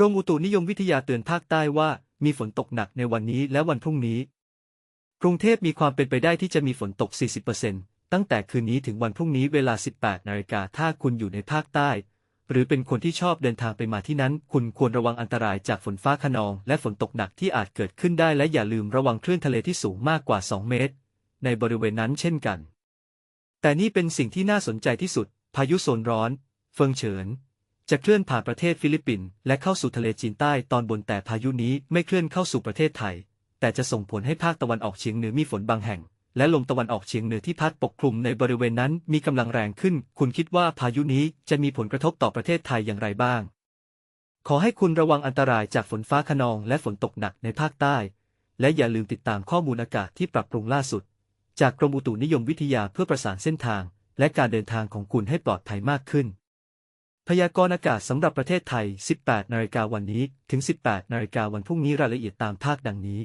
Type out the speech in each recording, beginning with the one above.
รมอุตุนิยมวิทยาเตือนภาคใต้ว่ามีฝนตกหนักในวันนี้และวันพรุ่งนี้ กรุงเทพมีความเป็นไปได้ที่จะมีฝนตก 40%ตั้งแต่คืนนี้ถึงวันพรุ่งนี้เวลา 18 นาฬิกาถ้าคุณอยู่ในภาคใต้ หรือเป็นคนที่ชอบเดินทางไปมาที่นั้น คุณควรระวังอันตรายจากฝนฟ้าคะนอง และฝนตกหนักที่อาจเกิดขึ้นได้และอย่าลืมระวังคลื่นทะเลที่สูงมากกว่า 2 เมตร ในบริเวณนั้นเช่นกัน แต่นี่เป็นสิ่งที่น่าสนใจที่สุด พายุโซนร้อน เฟิงเฉิน จะเคลื่อนผ่านประเทศฟิลิปปินส์และเข้าสู่ทะเลจีนใต้ตอนบนแต่พายุนี้ไม่เคลื่อนเข้าสู่ประเทศไทย แต่จะส่งผลให้ภาคตะวันออกเฉียงเหนือมีฝนบางแห่ง และลมตะวันออกเฉียงเหนือที่พัดปกคลุมในบริเวณนั้นมีกำลังแรงขึ้น คุณคิดว่าพายุนี้จะมีผลกระทบต่อประเทศไทยอย่างไรบ้าง ขอให้คุณระวังอันตรายจากฝนฟ้าคะนองและฝนตกหนักในภาคใต้ และอย่าลืมติดตามข้อมูลอากาศที่ปรับปรุงล่าสุด จากกรมอุตุนิยมวิทยาเพื่อประสานเส้นทาง และการเดินทางของคุณให้ปลอดภัยมากขึ้น พยากรณ์อากาศสำหรับประเทศไทย 18 นาฬิกาวันนี้ ถึง 18 นาฬิกาวันพรุ่งนี้รายละเอียดตามภาคดังนี้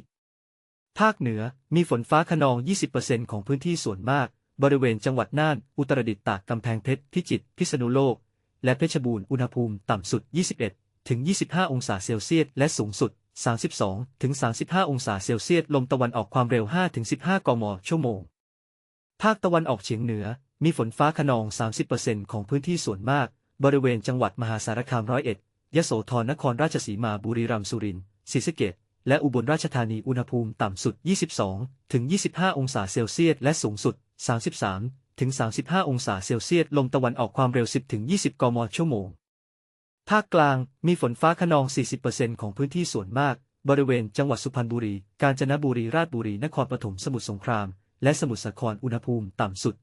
ภาคเหนือ มีฝนฟ้าคะนอง 20%ของพื้นที่ส่วนมาก บริเวณจังหวัดน่าน อุตรดิตถ์ ตาก กำแพงเพชร พิจิตร พิษณุโลก และเพชรบูรณ์ อุณหภูมิต่ำสุด 21 ถึง 25 องศาเซลเซียส และสูงสุด 32 ถึง 35 องศาเซลเซียส ลมตะวันออกความเร็ว 5 ถึง 15 กม ชั่วโมง ภาคตะวันออกเฉียงเหนือ มีฝนฟ้าคะนอง 30%ของพื้นที่ส่วนมาก บริเวณจังหวัดมหาสารคามร้อยเอ็ดยโสธรนครราชสีมาบุรีรัมย์สุรินทร์ศรีสะเกษและอุบลราชธานีอุณหภูมิต่ำสุด 22 ถึง 25 องศาเซลเซียส และสูงสุด 33 ถึง 35 องศาเซลเซียส ลมตะวันออกความเร็ว 10 ถึง 20 กมชั่วโมง ภาคกลางมีฝนฟ้าคะนอง 40%ของพื้นที่ส่วนมาก บริเวณจังหวัดสุพรรณบุรี กาญจนบุรี ราชบุรี นครปฐม สมุทรสงคราม และสมุทรสาคร อุณหภูมิต่ำสุด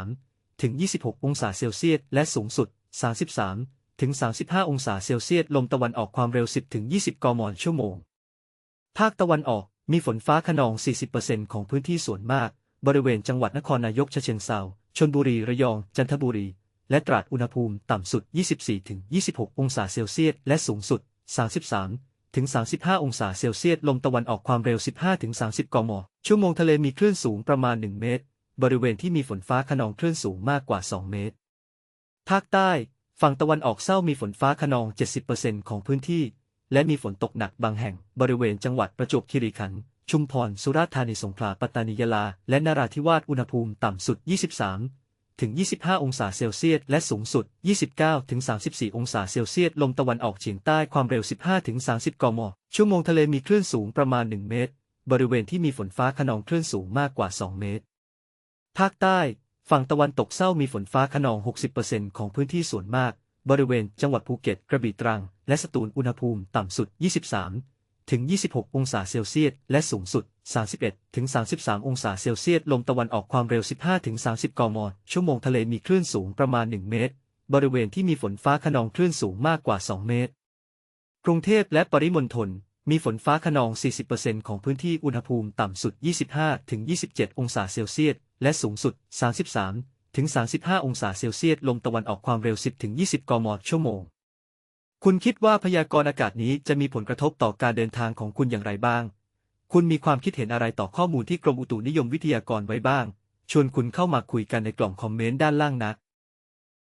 23 ถึง 26 องศาเซลเซียส และสูงสุด 33 ถึง 35 องศาเซลเซียส ลมตะวันออกความเร็ว 10 ถึง 20 กมชั่วโมง ภาคตะวันออก มีฝนฟ้าคะนอง 40%ของพื้นที่ส่วนมาก บริเวณจังหวัดนครนายกเชิงเซาชลบุรี ระยอง จันทบุรี และตราดอุณหภูมิต่ำสุด 24 ถึง 26 องศาเซลเซียส และสูงสุด 33 ถึง 35 องศาเซลเซียส ลมตะวันออกความเร็ว 15 ถึง 30 กม ชั่วโมงทะเลมีคลื่นสูงประมาณ 1 เมตร บริเวณที่มีฝนฟ้าคะนองคลื่นสูงมากกว่า 2 เมตร ภาคใต้ ฝั่งตะวันออกเศร้ามีฝนฟ้าคะนอง 70%ของพื้นที่ และมีฝนตกหนักบางแห่ง บริเวณจังหวัดประจวบคีรีขันธ์ ชุมพร สุราษฎร์ธานี สงขลา ปัตตานี ยะลา และนราธิวาส อุณหภูมิต่ำสุด 23 ถึง 25 องศาเซลเซียส และสูงสุด 29 ถึง 34 องศาเซลเซียส ลมตะวันออกเฉียงใต้ ความเร็ว 15 ถึง 30 กม ชั่วโมงทะเลมีคลื่นสูงประมาณ 1 เมตร บริเวณที่มีฝนฟ้าคะนองคลื่นสูงมากกว่า 2 เมตร ภาคใต้ ฝั่งตะวันตกเศร้ามีฝนฟ้าคะนอง 60%ของพื้นที่ส่วนมาก บริเวณจังหวัดภูเก็ต กระบี่ตรัง และสตูลอุณหภูมิต่ำสุด 23 ถึง 26 องศาเซลเซียส และสูงสุด 31 ถึง 33 องศาเซลเซียส ลมตะวันออกความเร็ว 15 ถึง 30 กม ชั่วโมงทะเลมีคลื่นสูงประมาณ 1 เมตร บริเวณที่มีฝนฟ้าคะนองคลื่นสูงมากกว่า 2 เมตร กรุงเทพและปริมณฑลมีฝนฟ้าคะนอง 40%ของพื้นที่อุณหภูมิต่ำสุด 25-27 องศาเซลเซียส และสูงสุด 33 ถึง 35 องศาเซลเซียส ลมตะวันออกความเร็ว 10 ถึง 20 กมชั่วโมง คุณคิดว่าพยากรณ์อากาศนี้จะมีผลกระทบต่อการเดินทางของคุณอย่างไรบ้าง คุณมีความคิดเห็นอะไรต่อข้อมูลที่กรมอุตุนิยมวิทยากรไว้บ้าง ชวนคุณเข้ามาคุยกันในกล่องคอมเมนต์ด้านล่างนะ